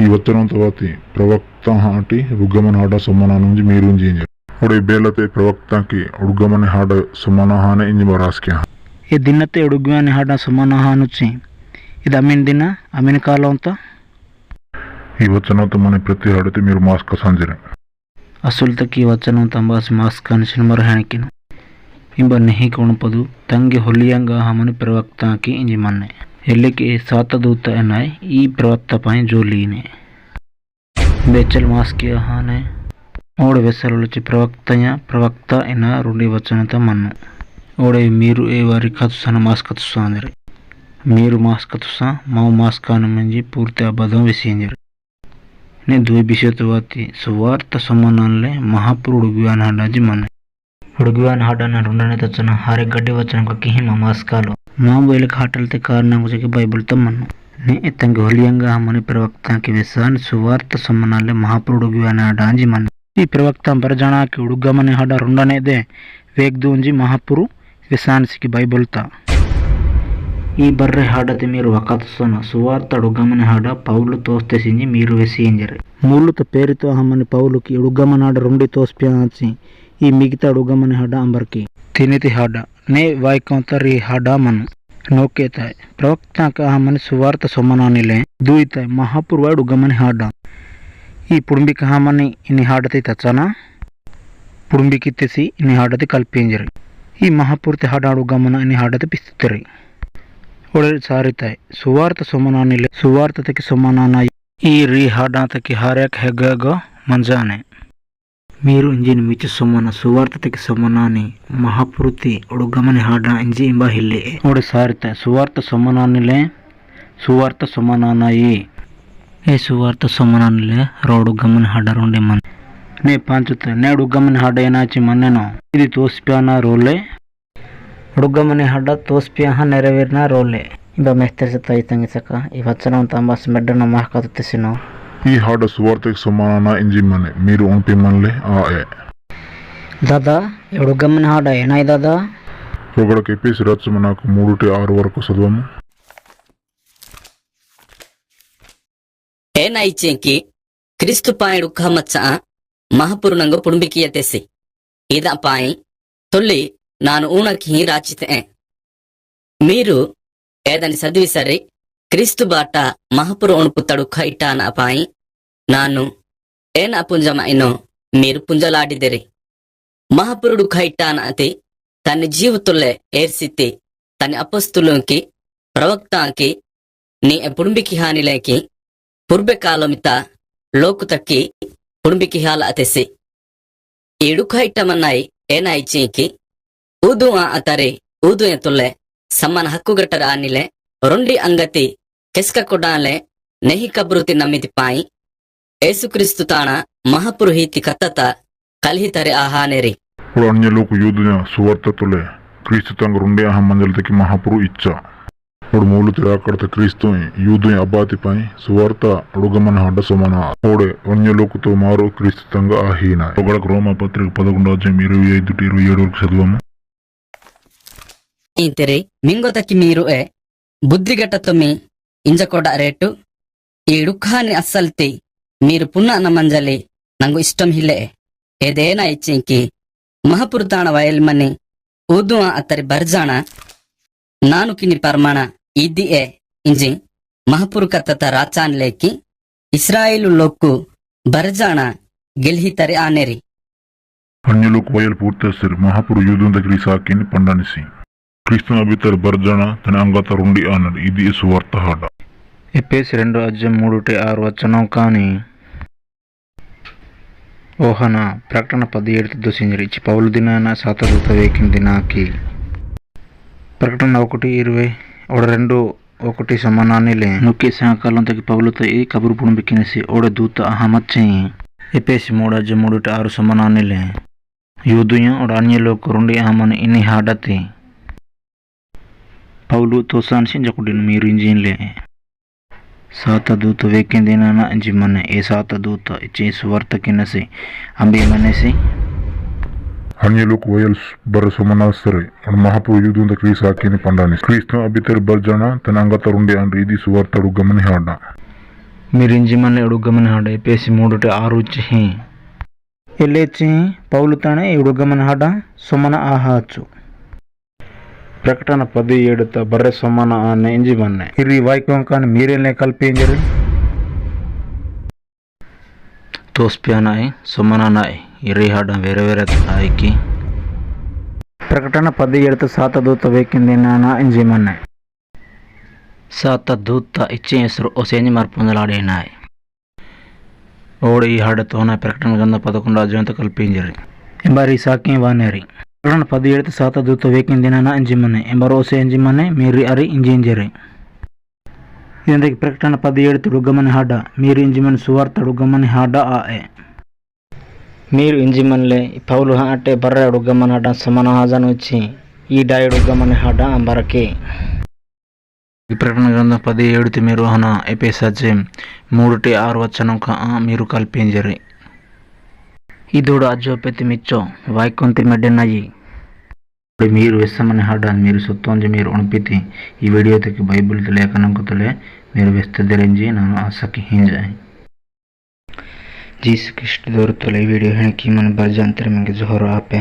ಈ ಒತ್ತನ ತವಾತಿ ಪ್ರವಕ್ತ ಹಾಟಿ ಉಗ್ಗಮನ ಹಾಡ ಸೊಮ್ಮನಾನು ಇಂಜಿ ಮೀರುಂಜಿ ಇಂಜಿ ಒಡೆ ಬೇಲತೆ ಪ್ರವಕ್ತ ಕಿ ಉಡ್ಗಮನ ಹಾಡ ಸೊಮ್ಮನ ಹಾನೆ ಇಂಜಿ ಬರಾಸ್ಕೆ ಹಾ ಈ ದಿನತೆ ಉಡುಗ್ಮನ ಹಾಡ ಸೊಮ್ಮನ ಹಾನುಚಿ ಇದು ಅಮೀನ್ ದಿನ ಅಮೀನ್ ಕಾಲ ಅಂತ ಈ ವಚನ ತಮ್ಮನೆ ಪ್ರತಿ ಹಾಡತೆ ಮೀರು ಮಾಸ್ಕ ಸಂಜಿರೆ ಅಸುಲ್ ತಕ್ ಈ ವಚನ ತಂಬಾಸ್ ಮಾಸ್ಕ ಅನಿಸಿನ ಮರ ಹೆಣಕಿನ ಇಂಬ ನೆಹಿ ಕೊಣಪದು ತಂಗೆ ಹೊಲಿಯಂಗ ಹಮನಿ ಪ್ರವಕ್ತ ಕಿ ಇಂಜಿ ಮನ್ನೆ ಎಲ್ಲಿಗೆ ಸಾತದೂತ ಎನ್ನಾಯ್ ಈ ಪ್ರವತ್ತ ಪಾಯಿ ಜೋಲೀನೆ ಬೇಚಲ್ ಮಾಸ್ಕಿಯ ಹಾನೆ ಓಡ ವೆಸಲುಚಿ ಪ್ರವಕ್ತಯ ಪ್ರವಕ್ತ ಎನ್ನ ರೂಢಿ ವಚನತ ಮನ್ನು ಓಡೆ ಮೀರು ಏ ವಾರಿ ಕತುಸನ ಮಾಸ್ ಕತುಸ ಅಂದರೆ మీరు మాస్ కతుసా మా మాస్ కానమని పూర్తి అబద్ధం విసేంజరు నే ద్వైబిషతవాతి సువార్త సమానాలే మహాపురుడు గుయాన్ హడాజి మన ಹುಡುಗುವನ್ ಹಾಡನ ರುಂಡನೆ ತಚ್ಚನ ಹಾರೆ ಗಡ್ಡೆ ವಚನ ಕಕ್ಕಿ ಹಿಮ ಮಾಸ್ಕಾಲು ಬೈಲಕ್ ಹಾಟಲ್ತೆ ಕಾರಣ ಗುಜಕ್ಕೆ ಬೈಬಲ್ ತಮ್ಮನ್ನು నే ఎత్తంగి హొలియంగా హమని ప్రవక్తాకి వెసాని సువార్త సమ్మనాలే మహాపురుడు అని డాంజి మన ఈ ప్రవక్త బరజానాకి ఉడుగమని హడ రుండనేదే వేగ్దూంజి మహాపురు వెసానిసికి బైబుల్తా ఈ బర్రె ಹಾಡತೆ మీరు వకత్సన సువార్త ఉడుగమని ಹಾಡ పౌలు తోస్తేసింజి మీరు వెసియంజరి మూలుత పేరుతో హమ్మని పౌలుకి ఉడుగమని ಹಾಡ రుండి తోస్పియాచి ఈ మిగతా ఉడుగమని ಹಾಡ అంబర్కి తినితి ಹಾಡ ने वायकोतरी हडामन नौकेताय प्रवक्ता का मन सुवार्त सोमनानिले दुईताय महापुरवाय उगमन हाडा ई पुड़ंबी कहा मन इन हाडती तचना पुड़ंबी की तेसी इन हाडती कल्पेंजर ई महापुरते हाडा उगमन इन हाडते पिस्तरे ओडर तय सुवार्त सोमनानिले सुवार्त तक सोमनानाय ई री हाडा तक మీరు ಇಂಜಿನ್ ಮಿಚ್ಚು ಸೊಮ್ಮನ ಸುವಾರ್ಥತೆಗೆ ಸೊಮ್ಮನಾನಿ ಮಹಾಪೃತಿ ಒಡುಗಮನೆ ಹಾಡ ಇಂಜಿ ಎಂಬ ಹಿಲ್ಲಿ. ನೋಡಿ ಸಾರಿತ, ಸುವಾರ್ಥ ಸೊಮ್ಮನಾನಿಲೆ ಸುವಾರ್ಥ ಸೊಮ್ಮನಾನಾಯಿ ಏ ಸುವಾರ್ಥ ಸೊಮ್ಮನಾನಿಲೆ ರೋಡು ಗಮನ ಹಾಡ ರೋಂಡೆ ಮನ್. ನೇ ಪಾಂಚುತ್ತ ನೇ ಒಡುಗಮನೆ ಹಾಡ ಏನಾಚಿ ಮನ್ನೆನೋ. ಇದು ತೋಸ್ಪ್ಯಾನ ರೋಲೆ. ಒಡುಗಮನೆ ಹಾಡ ತೋಸ್ಪ್ಯಾಹ ನೆರವೇರಿನ ರೋಲೆ. ಇಂಬ ಮೆಸ್ತರಿಸುತ್ತ ಐತಂಗಿಸಕ ಈ ವಚನ ಒಂದು ಅಂಬಾಸ್ ಮೆಡ್ಡನ್ನು ಈ ಹಾಡ ಸುವಾರ್ತೆಗೆ ಸಮಾನ ಇಂಜಿ ಮನೆ మీరు ఉంటే మనలే ఆ ఏ దాదా ಹುಡುಗಮ್ಮನ ಹಾಡ ಏನಾಯ್ దాదా ఒకడికి ఎప్పేసి రచ్చమ నాకు మూడుటి ఆరు వరకు చదవము ಏನಾಯ್ಚೆಂಕಿ ಕ್ರಿಸ್ತು ಪಾಯಡು ಕಮಚ್ಚ ಮಹಾಪುರುನಂಗ ಪುಡುಂಬಿಕಿಯ ತೆಸಿ ಇದ ಪಾಯಿ తొల్లి నాను ఊనకి రాచితే మీరు ఏదని చదివిసరి క్రీస్తు బాట మహాపురు ఒణుపుతాడు ఖైటాన పాయి నాను ఏన పుంజమైనో మీరు పుంజలాడిదిరి మహాపురుడు ఖైటాన అతి తన జీవితుల్లే ఏర్సిత్తి తన అపస్తులోకి ప్రవక్తాకి నీ పుడుంబికి హానిలేకి ಪುರ್ಬೆ ಕಾಲಮಿತ ಲೋಕುತಕ್ಕಿ ಪುಡುಂಬಿಕಿ ಹಾಲ ಅತೆಸಿ ಇಡುಕ ಇಟ್ಟಮನ್ನಾಯಿ ಏನಾಯಿ ಚೀಕಿ ಊದು ಆ ಅತರೆ ಊದು ಎತ್ತುಲ್ಲೆ ಸಮ್ಮನ ಹಕ್ಕುಗಟ್ಟರ ಆನಿಲೆ ಹೆಸ್ಕಕೊಡಾಲೆ కుడాలే నెహి ನಮ್ಮಿದಿ ಪಾಯಿ ಏಸುಕ್ರಿಸ್ತು ತಾಣ ಮಹಾಪುರೋಹಿತಿ ಕತ್ತತ ಕಲ್ಹಿತರೆ ಆಹಾನೆರಿ ఇప్పుడు అన్య లోకు క్రీస్తు తంగ రెండే అహం మంజలతకి మహాపురు ఇచ్చా. ఇప్పుడు మూలు తిరాకడత క్రీస్తు యూదు అబ్బాతిపై సువార్త అడుగమన హడ్డ ఓడే అన్యలోకుతో మారు క్రీస్తు తంగ ఆహీన. ఒకడకు రోమ పదకొండు అధ్యాయం ఇరవై ఐదు ఇరవై ఏడు వరకు చదివాము. ఇంతరి మింగొతకి మీరు ఏ? బుద్ధిగట్టతో మీ ఇంజకోడ రేటు ఈ డుఖాని అస్సల్తి. మీరు పున్న నమంజలి నంగు ఇష్టం హిలే. ఏదేనా ఇచ్చింకి? మహపురుతాణ వయల్మని ఊదువ అతరి బర్జాణ నానుకిని పర్మణ ఇది ఏ? ఇంజి మహపురుకత్త రాచాన్ లేకి ఇస్రాయిలు లోక్కు బర్జాణ గెల్హితరి ఆనేరి. అన్యులకు వయలు పూర్తేస్తారు మహాపురు యూదుం దగ్గర సాకిని పండనిసి. క్రీస్తు అభితర్ బర్జన తన అంగత రుండి అన్నాడు ఇది సువార్త హాడ ఎప్పేసి రెండు అధ్యాయం మూడుటి ఆరు వచనం కానీ ఓహన ప్రకటన పదిహేడు దోసింజరి ఇచ్చి పౌలు దినాన సాతదూత వేకిన దినాకి ప్రకటన ఒకటి ఇరవై ఓడ రెండు ఒకటి సమానానిలే నొక్కి సాయంకాలం తగ్గి పౌలుతో ఈ కబురు పుణికినేసి ఓడ దూత అహమచ్చి ఎప్పేసి మూడు అధ్యాయం మూడుటి ఆరు సమానానిలే యూదుయం ఓడ అన్యలోకి రెండు అహమని ఇన్ని హాడతి. ಪೌಲು ತೋಸಾನ್ ಜಕುಡಿನ ಮೀರು ಇಂಜಿನ್ಲೆ ಸಾತ ದೂತ ವೇಕೆಂದಿನ ಅಂಜಿ ಮನೆ ಏ ಸಾತ ದೂತ ಚೇಸು ವರ್ತಕಿನಸೆ ಅಂಬೆ ಮನೆಸೆ ಅನ್ಯಲೋಕ ವಯಲ್ಸ್ ಬರಸು ಮನಸ್ಸರೆ ಅಣ್ ಮಹಾಪು ಯುದ್ಧ ಕ್ರೀಸ್ ಹಾಕಿನಿ ಪಂಡಾನಿ ಕ್ರೀಸ್ನ ಅಭಿತರ್ ಬರ್ಜಣ ತನ್ನ ಅಂಗತ ರುಂಡೆ ಅನ್ ರೀದಿ ಸುವಾರ್ತಡು ಗಮನ ಹಾಡ මිරින්ජි මල්ලේ උඩු ගමන හඩ පේසි මූඩට ආරුච්චි හි එල්ලේච්චි පවුලු තන උඩු ගමන හඩ සොමන ආහාච්චු ಪ್ರಕಟನ ಪದಿಯೇಡು ತ ಬರ್ರೆ ಸೊಮ್ಮನ ಆನೆ ಇಂಜಿ ಬನ್ನೆ ಹಿರಿ ವಾಯ್ಕೊಂಕಾನ್ ಮೀರೇನೆ ಕಲ್ಪಿ ಇಂಜರಿ ತೋಸ್ಪ್ಯಾನಾಯ್ ಸೊಮ್ಮನಾಯ್ ಹಿರಿ ಹಾಡ ಬೇರೆ ಬೇರೆ ಆಯ್ಕಿ ಪ್ರಕಟನ ಪದಿಯೇಡು ಸಾತ ದೂತ ಬೇಕಿಂದಿನ ಇಂಜಿ ಮನ್ನೆ ಸಾತ ದೂತ ಇಚ್ಛೆ ಹೆಸರು ಒಸೇಂಜಿ ಮಾರ್ಪೊಂದಲಾಡೇನಾಯ್ ಓಡಿ ಹಾಡ ತೋನ ಪ್ರಕಟನ ಗಂಧ ಪದಕೊಂಡ ಅಜಂತ ಕಲ್ಪಿಂಜರಿ ಎಂಬಾರಿ ಸಾಕಿ ವಾನೇರಿ ప్రకటన పది ఏడుత సాత దూత వేకిన దినాన ఎంజిమనే ఎంబర్ ఓసే ఎంజిమనే మీరి అరి ఇంజి ఇంజరి ಇದಕ್ಕೆ ಪ್ರಕಟಣ ಪದ ಏಳು ಡುಗ್ಗಮನೆ ಹಾಡ మీరు ఇంజిమన్ సువార్త డుగ్గమని హాడ ఆ ఏ మీరు ఇంజిమన్లే పౌలు అంటే బర్ర డుగ్గమని హాడ సమన హాజన్ వచ్చి ఈ డాయి డుగ్గమని హాడ అంబరకే ఈ ప్రకటన గ్రంథం పది ఏడుతి మీరు హన ఎపేసజ్జే మూడుటి ఆరు వచ్చనం మీరు కల్పించరి इधोड़ अजो प्रति मिचो वाइकुंति मेडन विश्वमन हाड़ा सत्तर उणपीति वीडियो तक बैबल तो लेखन व्यस्त धरी ना आसखी जी कृष्ण दौर तुले वीडियो है कि मन बर्जातर मैं जोहर आपे